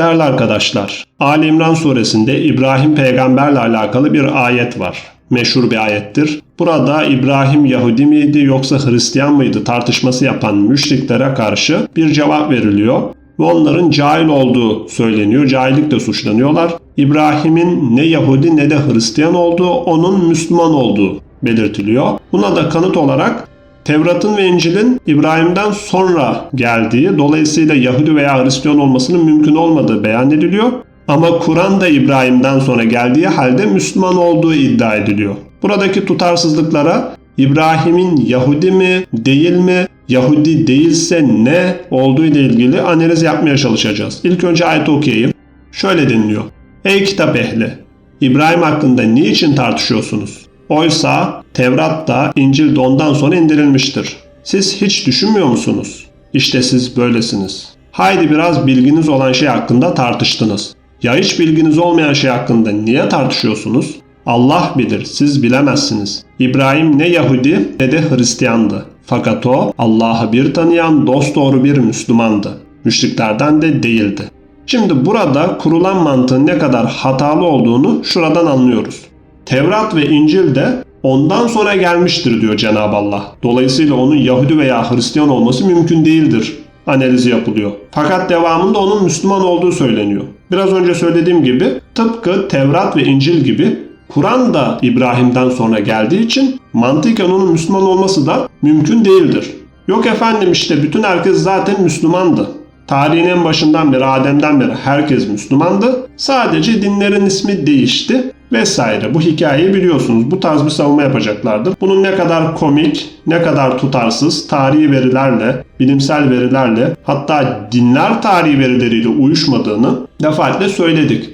Değerli arkadaşlar, Ali İmran suresinde İbrahim peygamberle alakalı bir ayet var. Meşhur bir ayettir. Burada İbrahim Yahudi miydi yoksa Hristiyan mıydı tartışması yapan müşriklere karşı bir cevap veriliyor ve onların cahil olduğu söyleniyor. Cahillikle suçlanıyorlar. İbrahim'in ne Yahudi ne de Hristiyan olduğu, onun Müslüman olduğu belirtiliyor. Buna da kanıt olarak Tevrat'ın ve İncil'in İbrahim'den sonra geldiği, dolayısıyla Yahudi veya Hristiyan olmasının mümkün olmadığı beyan ediliyor. Ama Kur'an da İbrahim'den sonra geldiği halde Müslüman olduğu iddia ediliyor. Buradaki tutarsızlıklara İbrahim'in Yahudi mi, değil mi, Yahudi değilse ne olduğu ile ilgili analiz yapmaya çalışacağız. İlk önce ayeti okuyayım. Şöyle deniliyor. Ey kitap ehli! İbrahim hakkında niçin tartışıyorsunuz? Oysa Tevrat da İncil de ondan sonra indirilmiştir. Siz hiç düşünmüyor musunuz? İşte siz böylesiniz. Haydi biraz bilginiz olan şey hakkında tartıştınız. Ya hiç bilginiz olmayan şey hakkında niye tartışıyorsunuz? Allah bilir, siz bilemezsiniz. İbrahim ne Yahudi ne de Hristiyandı. Fakat o Allah'ı bir tanıyan dosdoğru bir Müslümandı. Müşriklerden de değildi. Şimdi burada kurulan mantığın ne kadar hatalı olduğunu şuradan anlıyoruz. Tevrat ve İncil de ondan sonra gelmiştir diyor Cenab-ı Allah. Dolayısıyla onun Yahudi veya Hristiyan olması mümkün değildir analizi yapılıyor. Fakat devamında onun Müslüman olduğu söyleniyor. Biraz önce söylediğim gibi tıpkı Tevrat ve İncil gibi Kur'an da İbrahim'den sonra geldiği için mantıken onun Müslüman olması da mümkün değildir. Yok efendim işte bütün herkes zaten Müslümandı. Tarihin en başından beri Adem'den beri herkes Müslümandı. Sadece dinlerin ismi değişti vesaire. Bu hikayeyi biliyorsunuz. Bu tarz bir savunma yapacaklardır. Bunun ne kadar komik, ne kadar tutarsız, tarihi verilerle, bilimsel verilerle, hatta dinler tarihi verileriyle uyuşmadığını defaatle söyledik.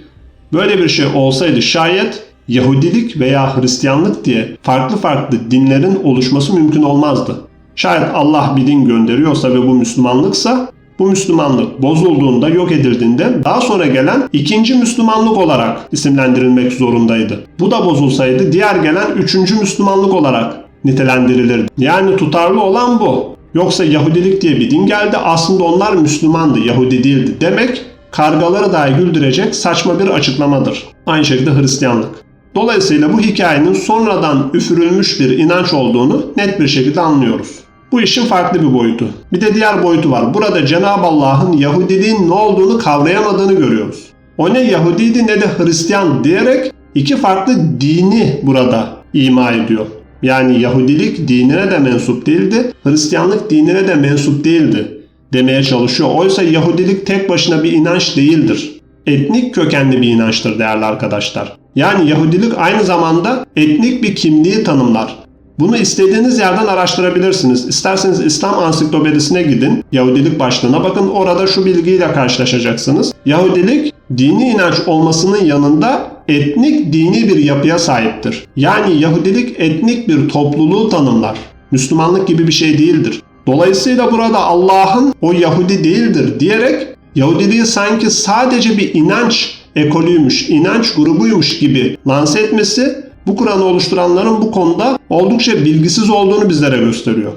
Böyle bir şey olsaydı şayet Yahudilik veya Hristiyanlık diye farklı farklı dinlerin oluşması mümkün olmazdı. Şayet Allah bir din gönderiyorsa ve bu Müslümanlıksa bu Müslümanlık bozulduğunda, yok edildiğinde daha sonra gelen ikinci Müslümanlık olarak isimlendirilmek zorundaydı. Bu da bozulsaydı diğer gelen üçüncü Müslümanlık olarak nitelendirilirdi. Yani tutarlı olan bu. Yoksa Yahudilik diye bir din geldi aslında onlar Müslümandı, Yahudi değildi demek kargaları dahi güldürecek saçma bir açıklamadır. Aynı şekilde Hristiyanlık. Dolayısıyla bu hikayenin sonradan üfürülmüş bir inanç olduğunu net bir şekilde anlıyoruz. Bu işin farklı bir boyutu. Bir de diğer boyutu var. Burada Cenab-ı Allah'ın Yahudiliğin ne olduğunu kavrayamadığını görüyoruz. O ne Yahudiydi ne de Hristiyan diyerek iki farklı dini burada ima ediyor. Yani Yahudilik dinine de mensup değildi, Hristiyanlık dinine de mensup değildi demeye çalışıyor. Oysa Yahudilik tek başına bir inanç değildir. Etnik kökenli bir inançtır değerli arkadaşlar. Yani Yahudilik aynı zamanda etnik bir kimliği tanımlar. Bunu istediğiniz yerden araştırabilirsiniz. İsterseniz İslam ansiklopedisine gidin. Yahudilik başlığına bakın. Orada şu bilgiyle karşılaşacaksınız. Yahudilik dini inanç olmasının yanında etnik dini bir yapıya sahiptir. Yani Yahudilik etnik bir topluluğu tanımlar. Müslümanlık gibi bir şey değildir. Dolayısıyla burada Allah'ın o Yahudi değildir diyerek Yahudiliği sanki sadece bir inanç ekolüymüş, inanç grubuymuş gibi lanse etmesi bu Kur'an'ı oluşturanların bu konuda oldukça bilgisiz olduğunu bizlere gösteriyor.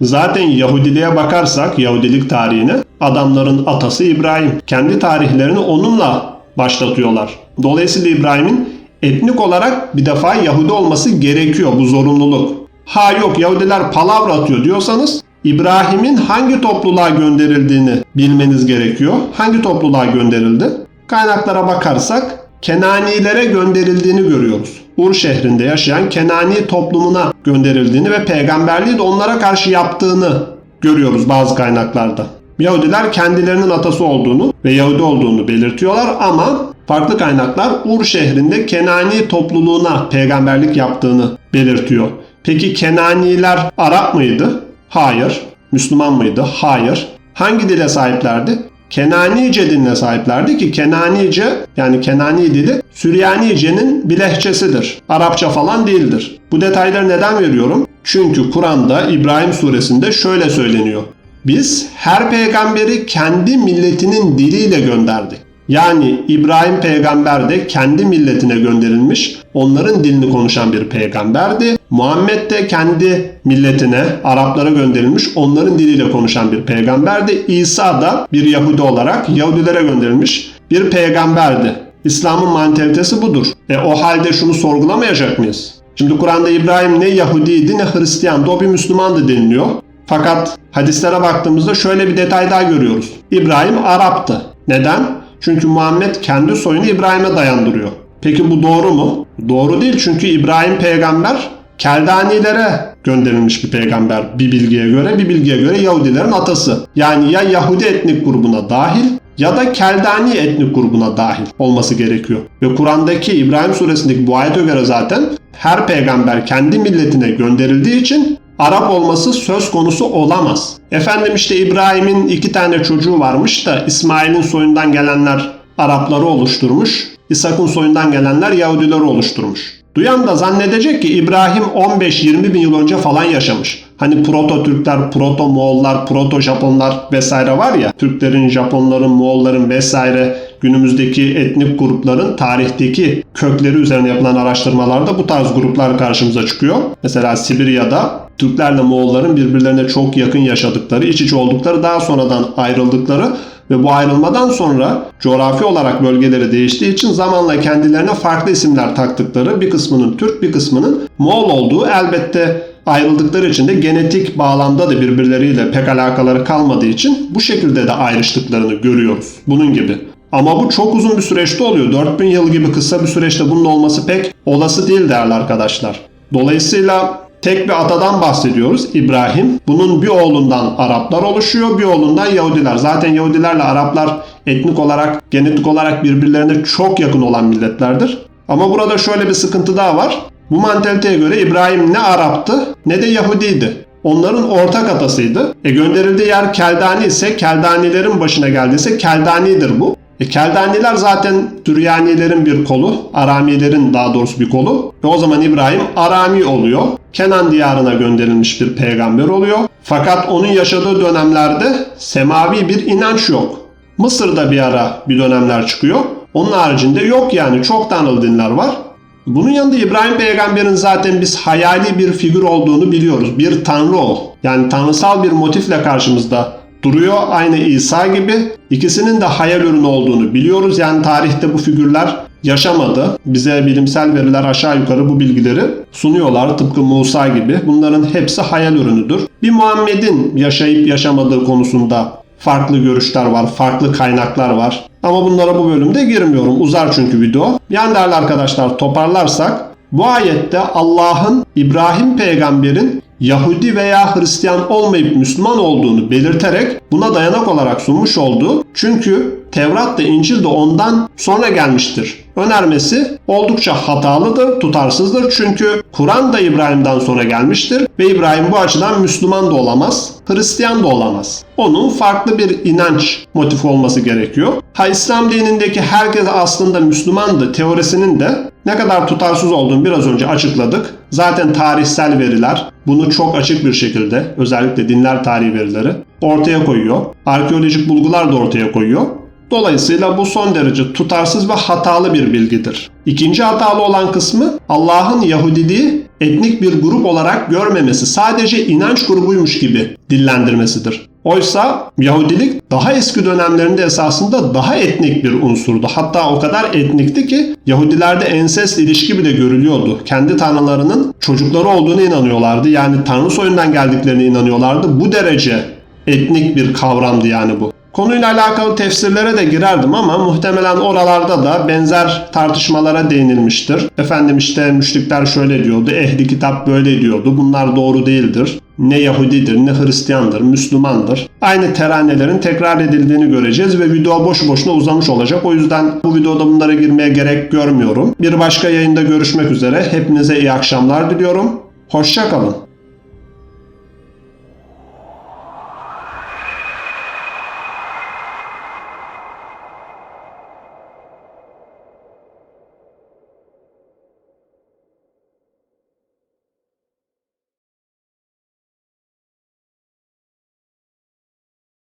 Zaten Yahudiliğe bakarsak, Yahudilik tarihine adamların atası İbrahim. Kendi tarihlerini onunla başlatıyorlar. Dolayısıyla İbrahim'in etnik olarak bir defa Yahudi olması gerekiyor bu zorunluluk. Ha yok Yahudiler palavra atıyor diyorsanız İbrahim'in hangi topluluğa gönderildiğini bilmeniz gerekiyor. Hangi topluluğa gönderildi? Kaynaklara bakarsak Kenanilere gönderildiğini görüyoruz. Ur şehrinde yaşayan Kenani toplumuna gönderildiğini ve peygamberliği de onlara karşı yaptığını görüyoruz bazı kaynaklarda. Yahudiler kendilerinin atası olduğunu ve Yahudi olduğunu belirtiyorlar ama farklı kaynaklar Ur şehrinde Kenani topluluğuna peygamberlik yaptığını belirtiyor. Peki Kenaniler Arap mıydı? Hayır. Müslüman mıydı? Hayır. Hangi dile sahiplerdi? Kenanice diline sahiplerdi ki Kenanice yani Kenani dili Süryanice'nin bir lehçesidir. Arapça falan değildir. Bu detayları neden veriyorum? Çünkü Kur'an'da İbrahim suresinde şöyle söyleniyor. Biz her peygamberi kendi milletinin diliyle gönderdik. Yani İbrahim peygamber de kendi milletine gönderilmiş, onların dilini konuşan bir peygamberdi. Muhammed de kendi milletine, Araplara gönderilmiş, onların diliyle konuşan bir peygamberdi. İsa da bir Yahudi olarak Yahudilere gönderilmiş, bir peygamberdi. İslam'ın mantalitesi budur. E o halde şunu sorgulamayacak mıyız? Şimdi Kur'an'da İbrahim ne Yahudiydi ne Hristiyandı o bir Müslümandı deniliyor. Fakat hadislere baktığımızda şöyle bir detay daha görüyoruz. İbrahim Arap'tı. Neden? Çünkü Muhammed kendi soyunu İbrahim'e dayandırıyor. Peki bu doğru mu? Doğru değil çünkü İbrahim peygamber Keldanilere gönderilmiş bir peygamber bir bilgiye göre bir bilgiye göre Yahudilerin atası. Yani ya Yahudi etnik grubuna dahil ya da Keldani etnik grubuna dahil olması gerekiyor. Ve Kur'an'daki İbrahim suresindeki bu ayete göre zaten her peygamber kendi milletine gönderildiği için Arap olması söz konusu olamaz. Efendim işte İbrahim'in iki tane çocuğu varmış da İsmail'in soyundan gelenler Arapları oluşturmuş. İshak'ın soyundan gelenler Yahudileri oluşturmuş. Duyan da zannedecek ki İbrahim 15-20 bin yıl önce falan yaşamış. Hani proto Türkler, proto Moğollar, proto Japonlar vesaire var ya. Türklerin, Japonların, Moğolların vesaire günümüzdeki etnik grupların tarihteki kökleri üzerine yapılan araştırmalarda bu tarz gruplar karşımıza çıkıyor. Mesela Sibirya'da Türklerle Moğolların birbirlerine çok yakın yaşadıkları, iç içe oldukları, daha sonradan ayrıldıkları ve bu ayrılmadan sonra coğrafi olarak bölgeleri değiştiği için zamanla kendilerine farklı isimler taktıkları bir kısmının Türk bir kısmının Moğol olduğu elbette ayrıldıkları için de genetik bağlamda da birbirleriyle pek alakaları kalmadığı için bu şekilde de ayrıştıklarını görüyoruz. Bunun gibi. Ama bu çok uzun bir süreçte oluyor. 4000 yıl gibi kısa bir süreçte bunun olması pek olası değil değerli arkadaşlar. Dolayısıyla tek bir atadan bahsediyoruz İbrahim. Bunun bir oğlundan Araplar oluşuyor, bir oğlundan Yahudiler. Zaten Yahudilerle Araplar etnik olarak, genetik olarak birbirlerine çok yakın olan milletlerdir. Ama burada şöyle bir sıkıntı daha var. Bu mantaliteye göre İbrahim ne Arap'tı ne de Yahudiydi. Onların ortak atasıydı. E gönderildiği yer Keldani ise Keldanilerin başına geldiyse Keldanidir bu. E Keldaniler zaten Süryanilerin bir kolu, Aramilerin daha doğrusu bir kolu. Ve o zaman İbrahim Arami oluyor. Kenan diyarına gönderilmiş bir peygamber oluyor. Fakat onun yaşadığı dönemlerde semavi bir inanç yok. Mısır'da bir ara bir dönemler çıkıyor. Onun haricinde yok yani çok tanrılı dinler var. Bunun yanında İbrahim peygamberin zaten biz hayali bir figür olduğunu biliyoruz. Bir tanrı o. Yani tanrısal bir motifle karşımızda duruyor. Aynı İsa gibi. İkisinin de hayal ürünü olduğunu biliyoruz. Yani tarihte bu figürler yaşamadı. Bize bilimsel veriler aşağı yukarı bu bilgileri sunuyorlar. Tıpkı Musa gibi. Bunların hepsi hayal ürünüdür. Bir Muhammed'in yaşayıp yaşamadığı konusunda farklı görüşler var, farklı kaynaklar var. Ama bunlara bu bölümde girmiyorum. Uzar çünkü video. Yani değerli arkadaşlar toparlarsak bu ayette Allah'ın İbrahim peygamberin Yahudi veya Hristiyan olmayıp Müslüman olduğunu belirterek buna dayanak olarak sunmuş olduğu çünkü Tevrat da İncil de ondan sonra gelmiştir. Önermesi oldukça hatalıdır, tutarsızdır çünkü Kur'an da İbrahim'den sonra gelmiştir ve İbrahim bu açıdan Müslüman da olamaz, Hristiyan da olamaz. Onun farklı bir inanç motifi olması gerekiyor. Ha İslam dinindeki herkes aslında Müslümandı teorisinin de ne kadar tutarsız olduğunu biraz önce açıkladık. Zaten tarihsel veriler bunu çok açık bir şekilde özellikle dinler tarihi verileri ortaya koyuyor. Arkeolojik bulgular da ortaya koyuyor. Dolayısıyla bu son derece tutarsız ve hatalı bir bilgidir. İkinci hatalı olan kısmı Allah'ın Yahudiliği etnik bir grup olarak görmemesi, sadece inanç grubuymuş gibi dillendirmesidir. Oysa Yahudilik daha eski dönemlerinde esasında daha etnik bir unsurdu. Hatta o kadar etnikti ki Yahudilerde ensest ilişki bile görülüyordu. Kendi tanrılarının çocukları olduğunu inanıyorlardı. Yani tanrı soyundan geldiklerine inanıyorlardı. Bu derece etnik bir kavramdı yani bu. Konuyla alakalı tefsirlere de girerdim ama muhtemelen oralarda da benzer tartışmalara değinilmiştir. Efendim işte müşrikler şöyle diyordu, ehli kitap böyle diyordu, bunlar doğru değildir. Ne Yahudidir, ne Hristiyandır, Müslümandır. Aynı teranelerin tekrar edildiğini göreceğiz ve video boş boşuna uzamış olacak. O yüzden bu videoda bunlara girmeye gerek görmüyorum. Bir başka yayında görüşmek üzere. Hepinize iyi akşamlar diliyorum. Hoşçakalın.